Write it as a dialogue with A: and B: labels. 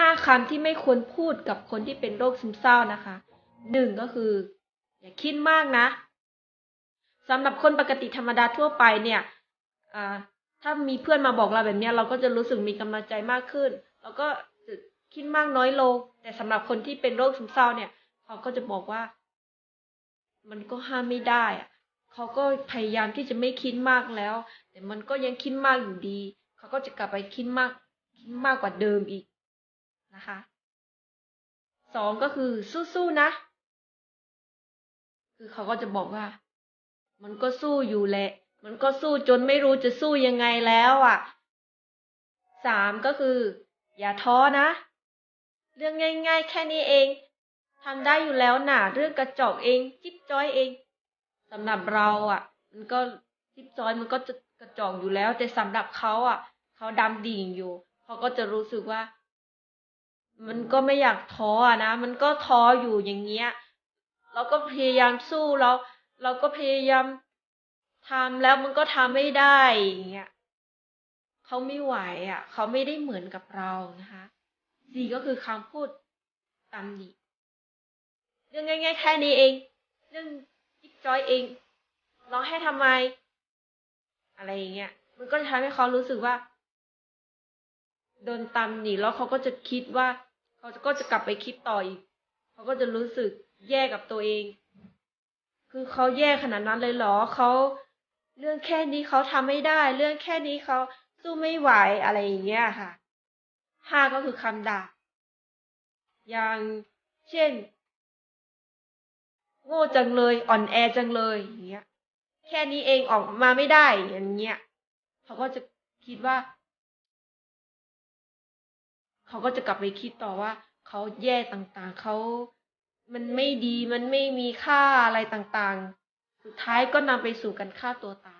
A: ห้าคำที่ไม่ควรพูดกับคนที่เป็นโรคซึมเศร้านะคะหนึ่งก็คือ อย่าคิดมากนะสำหรับคนปกติธรรมดาทั่วไปเนี่ยถ้ามีเพื่อนมาบอกเราแบบนี้เราก็จะรู้สึกมีกำลังใจมากขึ้น แล้วก็จะคิดมากน้อยลง แต่สำหรับคนที่เป็นโรคซึมเศร้าเนี่ย เขาก็จะบอกว่า มันก็ห้ามไม่ได้อะเขาก็พยายามที่จะไม่คิดมากแล้ว แต่มันก็ยังคิดมากอยู่ดี เขาก็จะกลับไปคิดมาก คิดมากกว่าเดิมอีก นะคะสองก็คือสู้ๆนะ คือเขาก็จะบอกว่า มันก็สู้อยู่แหละ มันก็สู้จนไม่รู้จะสู้ยังไงแล้วอะสามก็คือ อย่าท้อนะ เรื่องง่ายๆ แค่นี้เองทำได้อยู่แล้วน่ะเรื่องกระจอกเอง จิ๊บจ้อยเองสำหรับเราอะ มันก็จิ๊บจ้อยมันก็จะกระจอกอยู่แล้ว แต่สำหรับเขาอะ เขาดำดิ่งอยู่ เขาก็จะรู้สึกว่า มันก็ไม่อยากท้ออะนะ มันก็ท้ออยู่อย่างเงี้ย เราก็พยายามสู้เราเราก็พยายามทำแล้วมันก็ทำไม่ได้อย่างเงี้ยเขาไม่ไหวอะเขาไม่ได้เหมือนกับเรานะคะสี่ก็คือคำพูดตำหนิเรื่องง่าย ๆ แค่นี้เอง เรื่องจิ๊บจ้อยเองร้องให้ทำไม อะไรอย่างเงี้ย มันก็จะทำให้เขารู้สึกว่าโดนตำหนิแล้วเขาก็จะคิดว่า เขาก็จะกลับไปคิดต่ออีก เขาก็จะรู้สึกแย่กับตัวเอง คือเขาแย่ขนาดนั้นเลยเหรอเขาเรื่องแค่นี้เขาทำไม่ได้ เรื่องแค่นี้เขาสู้ไม่ไหวอะไรอย่างเงี้ยค่ะห้าก็คือคำด่า อย่างเช่น โง่จังเลย อ่อนแอจังเลยอย่างเงี้ย แค่นี้เองออกมาไม่ได้อย่างเงี้ย เขาก็จะคิดว่า เขาก็จะกลับไปคิดต่อว่าเขาแย่ต่างๆ เขามันไม่ดี มันไม่มีค่าอะไรต่างๆ สุดท้ายก็นำไปสู่การฆ่าตัวตาย